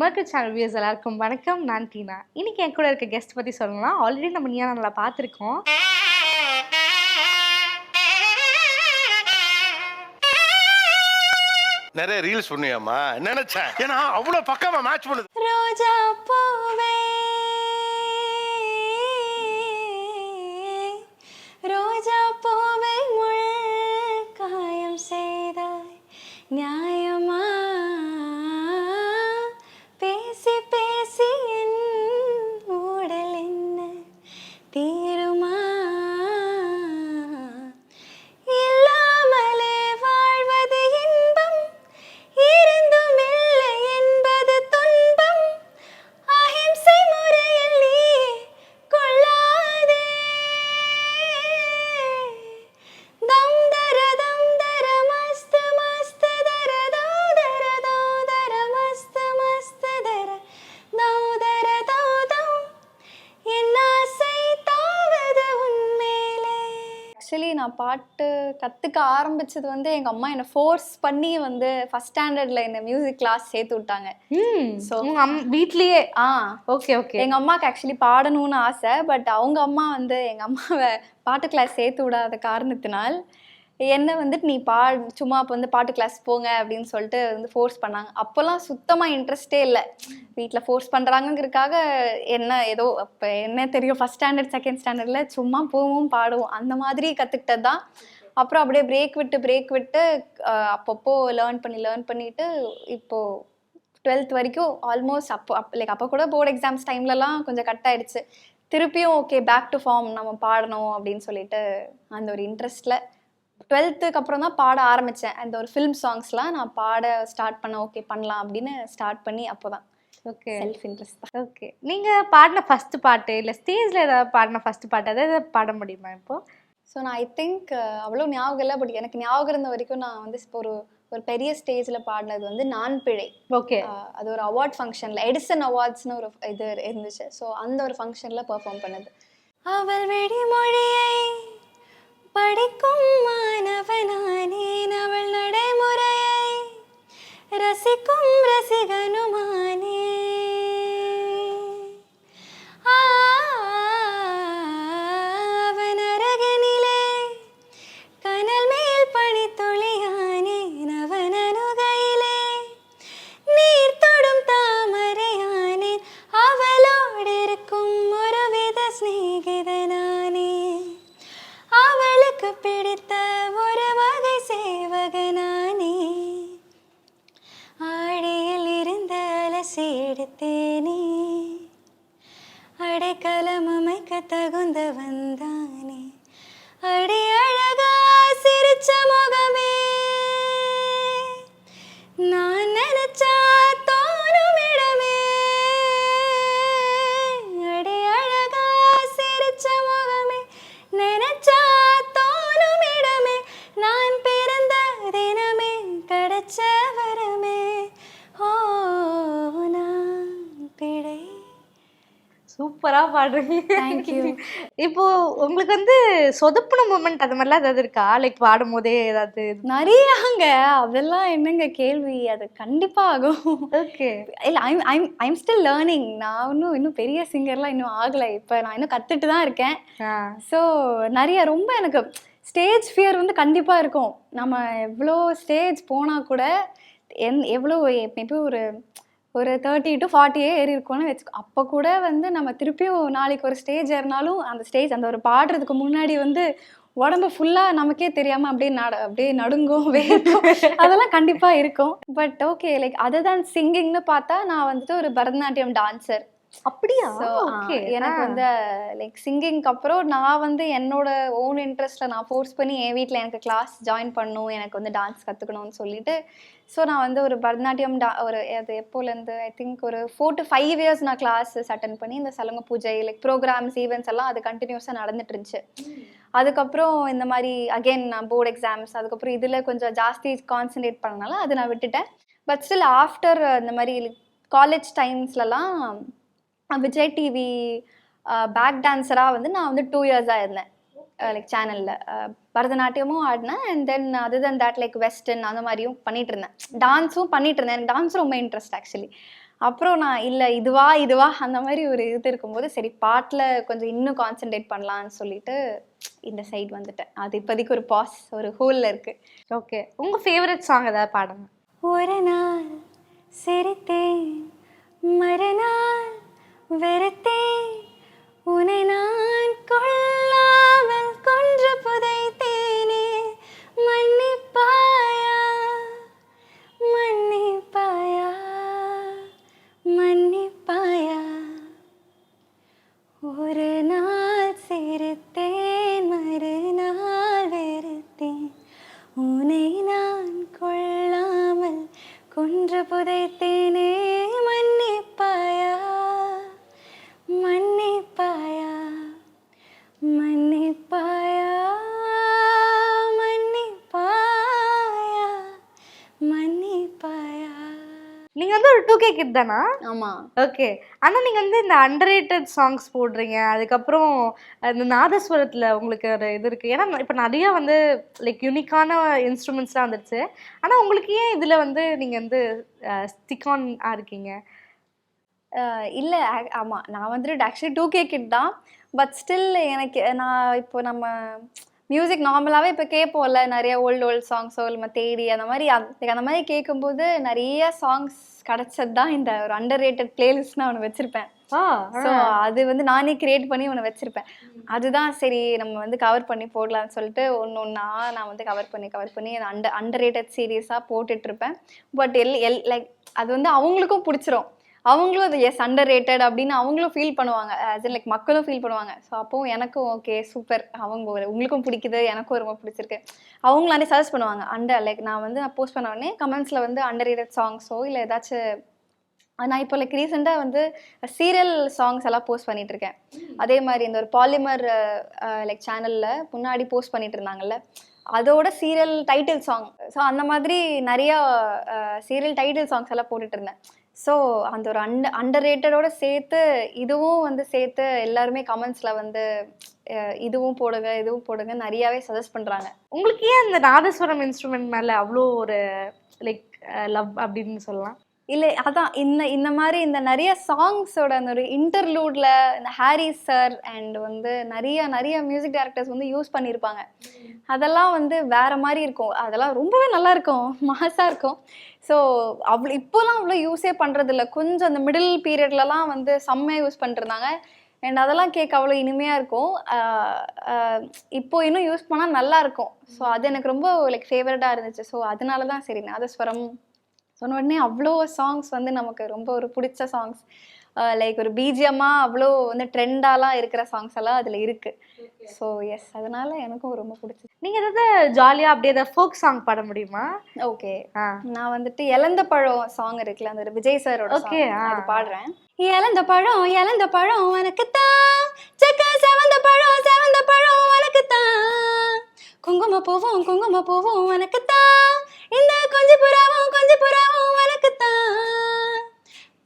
மர்க்கட் channel views எல்லாருக்கும் வணக்கம். நான் டீனா. இன்னைக்கு என் கூட இருக்க கெஸ்ட் பற்றி சொல்லலாம். ஆல்ரெடி நம்ம நீயா நல்லா பார்த்துருக்கோம். நிறைய ரீல்ஸ் பண்ணுவியாமா நினைச்சேன்? ஏன்னா அவ்வளவு பக்காவா மேட்ச் பண்ணுது. ரோஜா பூவே. ரோஜா பூவை முள் காயம் செய்தாய். நியாயமா நான் பாட்டு கற்றுக்க ஆரம்பிச்சது வந்து எங்கள் அம்மா என்னை ஃபோர்ஸ் பண்ணி வந்து ஃபஸ்ட் ஸ்டாண்டர்டில் என்னை மியூசிக் கிளாஸ் சேர்த்து விட்டாங்க. அம் வீட்லயே? ஆ. Okay okay. எங்கள் அம்மாவுக்கு ஆக்சுவலி பாடணும்னு ஆசை பட் அவங்க அம்மா வந்து எங்கள் அம்மாவை பாட்டு கிளாஸ் சேர்த்து விடாத காரணத்தினால் என்ன வந்துட்டு நீ பா சும்மா இப்போ வந்து பாட்டு கிளாஸ் போங்க அப்படின்னு சொல்லிட்டு வந்து ஃபோர்ஸ் பண்ணாங்க. அப்போல்லாம் சுத்தமாக இன்ட்ரெஸ்டே இல்லை. வீட்டில் ஃபோர்ஸ் பண்ணுறாங்கங்கிறதுக்காக என்ன ஏதோ அப்போ என்ன தெரியும் ஃபஸ்ட் ஸ்டாண்டர்ட் செகண்ட் ஸ்டாண்டர்டில் சும்மா போவோம் பாடுவோம். அந்த மாதிரி கற்றுக்கிட்டது தான் அப்புறம் அப்படியே பிரேக் விட்டு பிரேக் விட்டு அப்பப்போ லேர்ன் பண்ணி லேர்ன் பண்ணிட்டு இப்போது டுவெல்த் வரைக்கும் ஆல்மோஸ்ட் அப்போ அப் லைக் அப்போ கூட போர்டு எக்ஸாம்ஸ் டைம்லலாம் கொஞ்சம் கட் ஆயிடுச்சு. திருப்பியும் ஓகே பேக் டு ஃபார்ம் நம்ம பாடணும் அப்படின்னு சொல்லிட்டு அந்த ஒரு இன்ட்ரெஸ்ட்டில் டுவெல்த்துக்கு அப்புறம் தான் பாட ஆரம்பித்தேன் அந்த ஒரு ஃபிலிம் சாங்ஸ்லாம் நான் பாட ஸ்டார்ட் பண்ண ஓகே பண்ணலாம் அப்படின்னு ஸ்டார்ட் பண்ணி அப்போ தான் ஓகே செல்ஃப் இன்ட்ரெஸ்ட் தான். ஓகே நீங்க பாடின ஃபர்ஸ்ட் பாட்டு இல்ல ஸ்டேஜ்ல ஏதாவது பாடின ஃபர்ஸ்ட் பாட்டு அதாவது பாட முடியுமா இப்போ? ஸோ நான் ஐ திங்க் அவ்வளோ ஞாபகம் இல்லை பட் எனக்கு ஞாபகம் இருந்த வரைக்கும் நான் வந்து இப்போ ஒரு ஒரு பெரிய ஸ்டேஜில் பாடினது வந்து நான் பிழை ஓகே ஆஹ் அது ஒரு அவார்ட் ஃபங்க்ஷனில் எடிசன் அவார்ட்ஸ்னு ஒரு இது இருந்துச்சு. ஸோ அந்த ஒரு ஃபங்க்ஷனில் பெர்ஃபார்ம் பண்ணது. அவள் வெடிமொழியை படிக்கும் மாணவனானேன் அவள் நடைமுறையை ரசிக்கும் பாடுறீங்க. You. இப்போ உங்களுக்கு வந்து சொதப்புன மூமெண்ட் அது மாதிரிலாம் ஏதாவது இருக்கா? லைக் பாடும் போதே ஏதாவது நிறையாங்க. அதெல்லாம் என்னங்க கேள்வி? அது கண்டிப்பா ஆகும். ஓகே இல்லை I'm I'm I'm still learning நான் இன்னும் இன்னும் பெரிய சிங்கர்லாம் இன்னும் ஆகலை. இப்போ நான் இன்னும் கற்றுட்டு தான் இருக்கேன். ஸோ நிறைய ரொம்ப எனக்கு ஸ்டேஜ் ஃபியர் வந்து கண்டிப்பாக இருக்கும். நம்ம எவ்வளோ ஸ்டேஜ் போனால் கூட என் எவ்வளோ மேபி ஒரு ஒரு தேர்ட்டி டு ஃபார்ட்டியே ஏறி இருக்கோம்னு வச்சுக்கோ. அப்போ கூட வந்து நம்ம திருப்பியும் நாளைக்கு ஒரு ஸ்டேஜ் ஏறினாலும் அந்த ஸ்டேஜ் அந்த ஒரு பாடுறதுக்கு முன்னாடி வந்து உடம்பு ஃபுல்லாக நமக்கே தெரியாமல் அப்படியே நட அப்படியே நடுங்கும் வேகும். அதெல்லாம் கண்டிப்பாக இருக்கும். பட் ஓகே லைக் அதர் தான் சிங்கிங்னு பார்த்தா நான் வந்துட்டு ஒரு பரதநாட்டியம் டான்சர் அப்படியா? ஓகே எனக்கு வந்து லைக் சிங்கிங்க்கு அப்புறம் நான் வந்து என்னோட ஓன் இன்ட்ரெஸ்ட்டில் நான் ஃபோர்ஸ் பண்ணி என் வீட்டில் எனக்கு கிளாஸ் ஜாயின் பண்ணணும் எனக்கு வந்து டான்ஸ் கற்றுக்கணும்னு சொல்லிட்டு ஸோ நான் வந்து ஒரு பரதநாட்டியம் டா ஒரு அது எப்போலேருந்து ஐ திங்க் ஒரு ஃபோர் டு ஃபைவ் இயர்ஸ் நான் கிளாஸஸ் அட்டன் பண்ணி இந்த சலங்க பூஜை லைக் ப்ரோக்ராம்ஸ் ஈவெண்ட்ஸ் எல்லாம் அது கண்டினியூஸாக நடந்துட்டு இருந்துச்சு அதுக்கப்புறம் இந்த மாதிரி அகெயின் நான் போர்டு எக்ஸாம்ஸ் அதுக்கப்புறம் இதில் கொஞ்சம் ஜாஸ்தி கான்சென்ட்ரேட் பண்ணனால அதை நான் விட்டுட்டேன். பட் ஸ்டில் ஆஃப்டர் இந்த மாதிரி காலேஜ் டைம்ஸ்லலாம் விஜய் டிவி பேக் டான்ஸராக வந்து நான் வந்து டூ இயர்ஸாக இருந்தேன். லைக் சேனலில் பரதநாட்டியமும் ஆடினேன் and then other than that like western அந்த மாதிரியும் பண்ணிட்டு இருந்தேன் டான்ஸும் பண்ணிட்டு இருந்தேன் எனக்கு டான்ஸ் ரொம்ப இன்ட்ரெஸ்ட் ஆக்சுவலி அப்புறம் நான் இல்லை இதுவா இதுவா? அந்த மாதிரி ஒரு இது இருக்கும்போது சரி பாட்டில் கொஞ்சம் இன்னும் கான்சென்ட்ரேட் பண்ணலான்னு சொல்லிட்டு இந்த சைடு வந்துட்டேன். அது இப்போதைக்கு ஒரு பாஸ் ஒரு ஹோலில் இருக்குது ஓகே உங்க ஃபேவரட் சாங் ஏதாவது பாடுங்க. ஒரு நாள் சிரித்தேன் மறுநாள் வெறுத்தேன். உனை நான் கொள்ளாமல் கொன்று புதைத்தேனே. மன்னிப்பாயா? மன்னிப்பாயா? மன்னி நீங்க வந்து ஒரு டூ கே கிட் தானா? ஆமா. ஓகே ஆனா நீங்க வந்து இந்த அண்டர்ரேட்டட் சாங்ஸ் போடுறீங்க. அதுக்கப்புறம் இந்த நாதஸ்வரத்துல உங்களுக்கு ஒரு இது இருக்கு. ஏன்னா இப்ப நிறைய வந்து லைக் யூனிக்கான இன்ஸ்ட்ருமெண்ட்ஸ்லாம் வந்துருச்சு. ஆனா உங்களுக்கு ஏன் இதுல வந்து நீங்க வந்து ஸ்டிக் ஆன் இருக்கீங்க? இல்ல ac- ஆமா. நான் வந்துட்டு ஆக்சுவலி டூ கே கிட் தான். பட் ஸ்டில் எனக்கு நான் இப்போ நம்ம மியூசிக் நார்மலாகவே இப்போ கேட்போம்ல நிறைய ஓல்டு ஓல்டு சாங்ஸோ இல்லை தேடி அந்த மாதிரி அந்த மாதிரி கேட்கும்போது நிறைய சாங்ஸ் கிடச்சது தான் இந்த ஒரு அண்டர் ரேட்டட் பிளேலிஸ்ட் நான் ஒன்று வச்சுருப்பேன். ஸோ அது வந்து நானே கிரியேட் பண்ணி ஒன்று வச்சுருப்பேன். அதுதான் சரி நம்ம வந்து கவர் பண்ணி போடலாம்னு சொல்லிட்டு ஒன்று ஒன்றா நான் வந்து கவர் பண்ணி கவர் பண்ணி அந்த அண்டர் அண்டர் ரேட்டட் சீரியஸாக போட்டுட்ருப்பேன் பட் எல் எல் லைக் அது வந்து அவங்களுக்கும் பிடிச்சிரும். அவங்களும் அது எஸ் அண்டர் ரேட்டட் அப்படின்னு அவங்களும் ஃபீல் பண்ணுவாங்க. ஆஸ் இன் லைக் மக்களும் ஃபீல் பண்ணுவாங்க. ஸோ அப்போவும் எனக்கும் ஓகே சூப்பர் அவங்க உங்களுக்கும் பிடிக்குது எனக்கும் ரொம்ப பிடிச்சிருக்கு. அவங்களும் சஜஸ்ட் பண்ணுவாங்க. அண்டர் லைக் நான் வந்து நான் போஸ்ட் பண்ண உடனே கமெண்ட்ஸில் வந்து அண்டர் ரேட்டட் சாங்ஸோ இல்லை ஏதாச்சும் நான் இப்போ லைக் ரீசெண்டாக வந்து சீரியல் சாங்ஸ் எல்லாம் போஸ்ட் பண்ணிட்டு இருக்கேன். அதே மாதிரி இந்த ஒரு பாலிமர் லைக் சேனலில் முன்னாடி போஸ்ட் பண்ணிட்டு இருந்தாங்கல்ல அதோட சீரியல் டைட்டில் சாங் ஸோ அந்த மாதிரி நிறையா சீரியல் டைட்டில் சாங்ஸ் எல்லாம் போட்டுட்டு இருந்தேன். ஸோ அந்த ஒரு அண்ட அண்டர் ரேட்டடோட சேர்த்து இதுவும் வந்து சேர்த்து எல்லாருமே கமெண்ட்ஸில் வந்து இதுவும் போடுங்க இதுவும் போடுங்க நிறையாவே சஜஸ்ட் பண்ணுறாங்க உங்களுக்கு ஏன் இந்த நாதஸ்வரம் இன்ஸ்ட்ருமெண்ட் மேலே அவ்வளோ ஒரு லைக் லவ் அப்படின்னு சொல்லலாம்? இல்லை அதான் இந்த இந்த மாதிரி இந்த நிறைய சாங்ஸோட அந்த ஒரு இன்டர்லூட்ல இந்த ஹாரி சார் அண்ட் வந்து நிறைய நிறைய மியூசிக் டைரக்டர்ஸ் வந்து யூஸ் பண்ணியிருப்பாங்க. அதெல்லாம் வந்து வேற மாதிரி இருக்கும். அதெல்லாம் ரொம்பவே நல்லா இருக்கும். மாசாக இருக்கும். ஸோ அவ்வளோ இப்போலாம் அவ்வளோ யூஸே பண்ணுறதில்ல கொஞ்சம் அந்த மிடில் பீரியட்லலாம் வந்து செம்மையாக யூஸ் பண்ணிருந்தாங்க அண்ட் அதெல்லாம் கேட்க அவ்வளோ இனிமையாக இருக்கும். இப்போ இன்னும் யூஸ் பண்ணால் நல்லா இருக்கும். ஸோ அது எனக்கு ரொம்ப லைக் ஃபேவரட்டாக இருந்துச்சு. ஸோ அதனால தான் சரி நாதஸ்வரம் சொன்ன உடனே அவ்வளோ சாங்ஸ் வந்து நமக்கு ரொம்ப ஒரு பிடிச்ச சாங்ஸ் லைக் ஒரு பிஜிஎம்மாக அவ்வளோ வந்து ட்ரெண்டாலாம் இருக்கிற சாங்ஸ் எல்லாம் அதில் இருக்கு. ஸோ எஸ் அதனால எனக்கும் ரொம்ப பிடிச்சது. நீங்க ஏதாவது ஜாலியா அப்படியே ஏதாவது ஃபோக் சாங் பாட முடியுமா? ஓகே நான் வந்துட்டு இழந்த பழம் சாங் இருக்குல்ல அந்த விஜய் சாரோட. ஆ. அது பாடுறேன். இழந்த பழம் இழந்த பழம் உனக்குத்தான். செக்க செவந்த பழம் செவந்த பழம் உனக்குத்தான். குங்கும பூவும் குங்கும பூவும் உனக்குத்தான். இந்த கொஞ்சி புறாவும் கொஞ்சி புறாவும் உனக்குத்தான்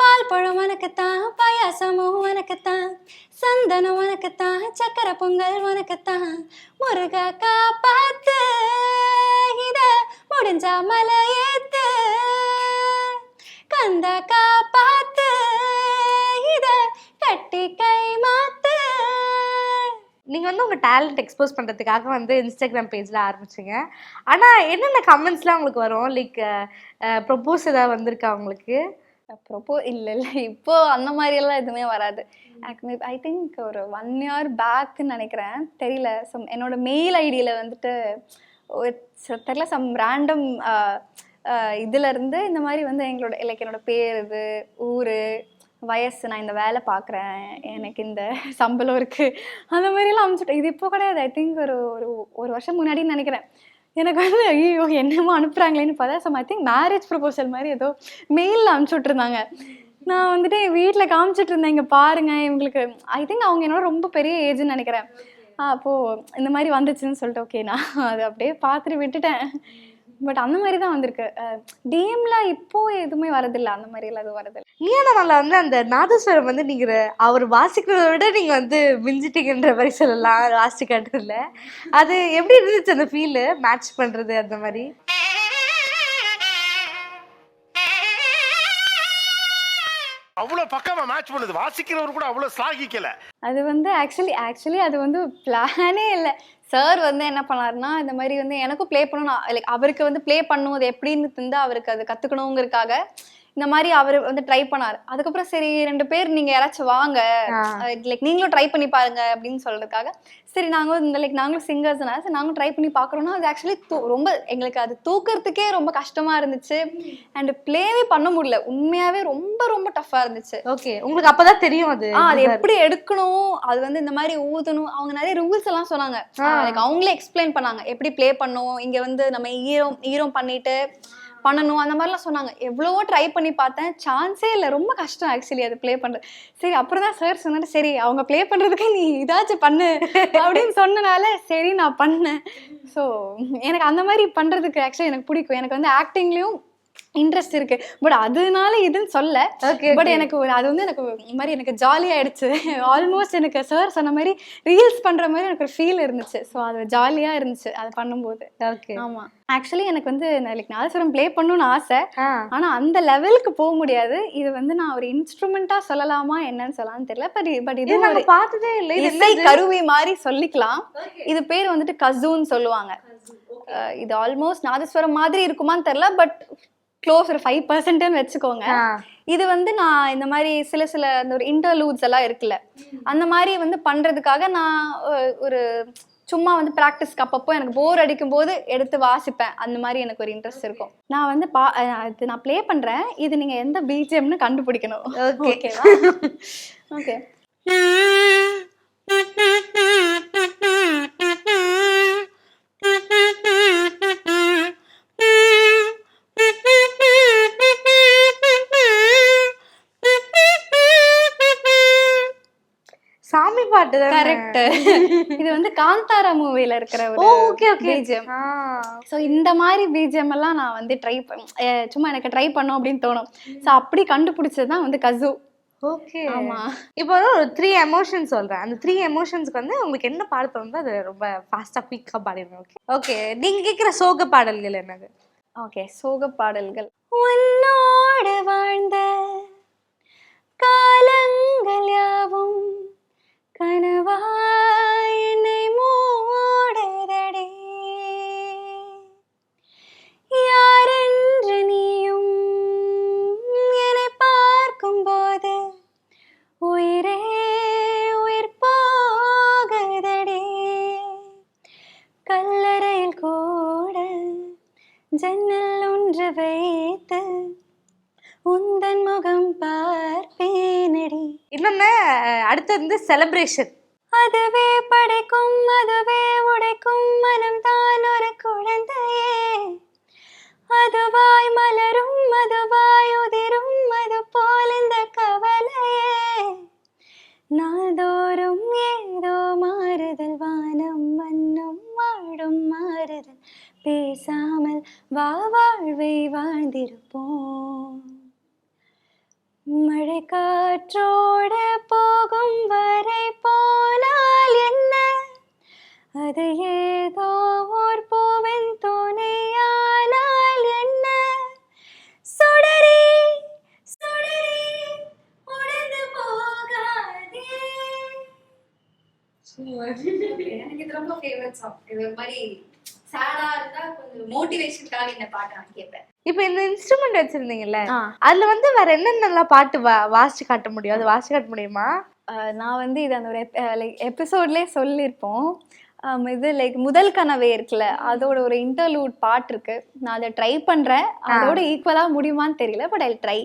பால் பழம் உனக்குத்தான் பாயாசமும் உனக்குத்தான் சந்தனம் உனக்குத்தான் சக்கரை பொங்கல் உனக்குத்தான் முருகா காப்பாத்து இத முடிஞ்சா மலை ஏத்து கந்த காப்பாத்து இத கட்டி கை நீங்க வந்து உங்க டேலண்ட் எக்ஸ்போஸ் பண்றதுக்காக வந்து இன்ஸ்டாகிராம் பேஜ்ல ஆரம்பிச்சீங்க. ஆனா என்னென்ன கமெண்ட்ஸ்லாம் உங்களுக்கு வரும்? லைக் ப்ரொபோஸ் ஏதாவது வந்திருக்கா உங்களுக்கு? ப்ரொப்போ இல்லை இல்லை. இப்போ அந்த மாதிரி எல்லாம் எதுவுமே வராது. ஐ திங்க் ஒரு ஒன் இயர் பேக்குன்னு நினைக்கிறேன். தெரியல. சம் என்னோட மெயில் ஐடியில் வந்துட்டு ஒரு தெரியல. சம் ரேண்டம் இதுல இருந்து இந்த மாதிரி வந்து எங்களோட லைக் என்னோட பேர் இது ஊர் வயசு நான் இந்த வேலை பார்க்குறேன் எனக்கு இந்த சம்பளம் இருக்குது அந்த மாதிரிலாம் அனுப்பிச்சுட்டேன் இது இப்போ கிடையாது. ஐ திங்க் ஒரு ஒரு ஒரு வருஷம் முன்னாடின்னு நினைக்கிறேன். எனக்கு வந்து ஐயோ என்னமோ அனுப்புகிறாங்களேன்னு பார்த்தா some I think marriage proposal மாதிரி ஏதோ மெயிலில் அனுப்பிச்சு விட்ருந்தாங்க நான் வந்துட்டு என் வீட்டில் காமிச்சிட்டு இருந்தேன் இங்கே பாருங்கள் இவங்களுக்கு ஐ திங்க் அவங்க என்னோட ரொம்ப பெரிய ஏஜ்னு நினைக்கிறேன். அப்போது இந்த மாதிரி வந்துச்சுன்னு சொல்லிட்டு ஓகே நான் அதை அப்படியே பார்த்துட்டு விட்டுட்டேன். பட் அந்த மாதிரி தான் வந்திருக்கு. டிஎம்ல இப்போ எதுவுமே வரதில்லை. அந்த மாதிரி எல்லாம் எதுவும் வரதில்லை. நீயான நல்லா வந்து அந்த நாதஸ்வரம் வந்து நீங்க அவர் வாசிக்கிறத விட நீங்க வந்து மிஞ்சிட்டீங்கன்ற மாதிரி சொல்லலாம். வாசிச்சு காட்டுறதுல அது எப்படி இருந்துச்சு அந்த ஃபீல் மேட்ச் பண்றது அந்த மாதிரி? அவ்வளோ பக்கமாக மேட்ச் பண்ணுது. வாசிக்கிறவர் கூட அவ்வளோ ஸ்லாகிக்கல அது வந்து ஆக்சுவலி ஆக்சுவலி அது வந்து பிளானே இல்லை. சார் வந்து என்ன பண்ணாருன்னா இந்த மாதிரி வந்து எனக்கும் ப்ளே பண்ணணும். லைக் அவருக்கு வந்து ப்ளே பண்ணும். அது எப்படின்னு தந்து அவருக்கு அது கற்றுக்கணுங்கிறதுக்காக இந்த மாதிரி அவர் வந்து ட்ரை பண்ணார். அதுக்கப்புறம் சரி ரெண்டு பேர் நீங்கள் யாராச்சும் வாங்க. லைக் நீங்களும் ட்ரை பண்ணி பாருங்க அப்படின்னு சொல்றதுக்காக. சரி நாங்களும் இந்த லைக் நாங்களும் சிங்கர்ஸ்னா சரி நாங்களும் ட்ரை பண்ணி பார்க்குறோன்னா அது ஆக்சுவலி ரொம்ப எங்களுக்கு அது தூக்கிறதுக்கே ரொம்ப கஷ்டமா இருந்துச்சு. அண்ட் ப்ளேவே பண்ண முடியல. உண்மையாவே ரொம்ப ரொம்ப டஃப்பாக இருந்துச்சு. ஓகே உங்களுக்கு அப்பதான் தெரியும் அது. அது எப்படி எடுக்கணும்? அது வந்து இந்த மாதிரி ஊதணும். அவங்க நிறைய ரூல்ஸ் எல்லாம் சொன்னாங்க. அவங்களே எக்ஸ்பிளைன் பண்ணாங்க. எப்படி ப்ளே பண்ணணும்? இங்க வந்து நம்ம ஈரம் ஈரம் பண்ணிட்டு பண்ணணும் அந்த மாதிரிலாம் சொன்னாங்க. எவ்வளவோ ட்ரை பண்ணி பார்த்தேன். சான்ஸே இல்லை. ரொம்ப கஷ்டம் ஆக்சுவலி அது ப்ளே பண்ணுறது சரி அப்புறம் தான் சார் சொன்னாரு சரி அவங்க ப்ளே பண்ணுறதுக்கு நீ இதாச்சும் பண்ணு. அப்படின்னு சொன்னனால சரி நான் பண்ணேன். ஸோ எனக்கு அந்த மாதிரி பண்ணுறதுக்கு ஆக்சுவலி எனக்கு பிடிக்கும். எனக்கு வந்து ஆக்டிங்லேயும் இன்ட்ரெஸ்ட் இருக்கு. பட் அதனால இதுன்னு சொல்ல பட் எனக்கு அது வந்து எனக்கு ஒரு மாதிரி எனக்கு ஜாலி ஆயிடுச்சு. ஆல்மோஸ்ட் எனக்கு சார் சொன்ன மாதிரி ரீல்ஸ் பண்ற மாதிரி எனக்கு ஒரு ஃபீல் இருந்துச்சு. ஸோ அது ஜாலியா இருந்துச்சு அதை பண்ணும்போது. ஆமா. ஆக்சுவலி எனக்கு வந்து லைக் நாதஸ்வரம் ப்ளே பண்ணணும்னு ஆசை. ஆனா அந்த லெவலுக்கு போக முடியாது. இது வந்து நான் ஒரு இன்ஸ்ட்ருமெண்டா சொல்லலாமா என்னன்னு சொல்லலாம்னு தெரியல. பட் பட் இது நாங்க பார்த்ததே இல்ல. இசை? கருவி மாதிரி சொல்லிக்கலாம். இது பேர் வந்துட்டு கசூன்னு சொல்லுவாங்க. இது ஆல்மோஸ்ட் நாதஸ்வரம் மாதிரி இருக்குமான்னு தெரியல. பட் க்ளோஸ் ஒரு ஃபைவ் பர்சன்ட்னு வச்சுக்கோங்க. இது வந்து நான் இந்த மாதிரி சில சில அந்த ஒரு இன்டர்லூட்ஸ் எல்லாம் இருக்குல்ல. அந்த மாதிரி வந்து பண்றதுக்காக நான் ஒரு சும்மா வந்து ப்ராக்டிஸ்க்கு அப்பப்போ எனக்கு போர் அடிக்கும் போது எடுத்து வாசிப்பேன். அந்த மாதிரி எனக்கு ஒரு இன்ட்ரெஸ்ட் இருக்கும். நான் வந்து பா இது நான் ப்ளே பண்றேன். இது நீங்க எந்த பிஜிஎம்னு கண்டுபிடிக்கணும். ஓகேவா ஓகே சாமி பாட்டு கரெக்ட் இது வந்து காந்தாரா மூவில இருக்கிற ஒரு ஓகே ஓகே பிஜிஎம் ஸோ இந்த மாதிரி பிஜிஎம் எல்லாம் நான் வந்து ட்ரை சும்மா எனக்கு ட்ரை பண்ணும் அப்படின்னு தோணும். ஸோ அப்படி கண்டுபிடிச்சது தான் வந்து கசு. ஓகே ஆமா. இப்போ வந்து ஒரு த்ரீ எமோஷன்ஸ் சொல்றேன். அந்த த்ரீ எமோஷன்ஸ்க்கு வந்து உங்களுக்கு என்ன பாட தோணுதோ அது ரொம்ப ஃபாஸ்டா குயிக்கா பாடிடுங்க ஓகே ஓகே நீங்க கேக்குற சோக பாடல்கள் என்னது? ஓகே சோக பாடல்கள். உன்னோடு ஜன்னல் ஒன்று வைத்து உந்தன் முகம் பார்ப்பேனடி. இன்னொன்னு அஹ், அடுத்து வந்து செலிப்ரேஷன் அதுவே படைக்கும் அதுவே உடைக்கும் மனம் தான் ஒரு குழந்தையே. அதுவாய் மலரும் அதுவாய் உதிரும் அது போல் இந்த கவலையே. நாள்தோறும் ஏதோ மாறுதல் வானம் மண்ணும் வாழும் மாறுதல் பேசாமல் வா வாழ்வை வாழ்ந்திருப்போம். மழை காற்றோடு போகும் வரை போனால் என்ன? அது ஏதோ ஓர் பூவின் துணையானால் எனக்கு இது ரொம்ப ஃபேவரட் சாங் இது மாதிரி சேடா இருந்தா கொஞ்சம் மோட்டிவேஷனுக்காக இந்த பாட்டை நான் கேட்பேன். இப்போ இந்த இன்ஸ்ட்ருமெண்ட் வச்சிருந்தீங்கல்ல அதுல வந்து வேற என்னென்னலாம் பாட்டு வா வாசிச்சு காட்ட முடியும்? அது வாசிச்சு காட்ட முடியுமா? நான் வந்து இது அந்த ஒரு லைக் எபிசோட்லேயே சொல்லியிருப்போம். இது லைக் முதல் கனவே இருக்குல்ல அதோட ஒரு இன்டர்லூட் பாட்டு இருக்கு. நான் அதை ட்ரை பண்றேன். அதோட ஈக்குவலா முடியுமான்னு தெரியல பட் ஐ ட்ரை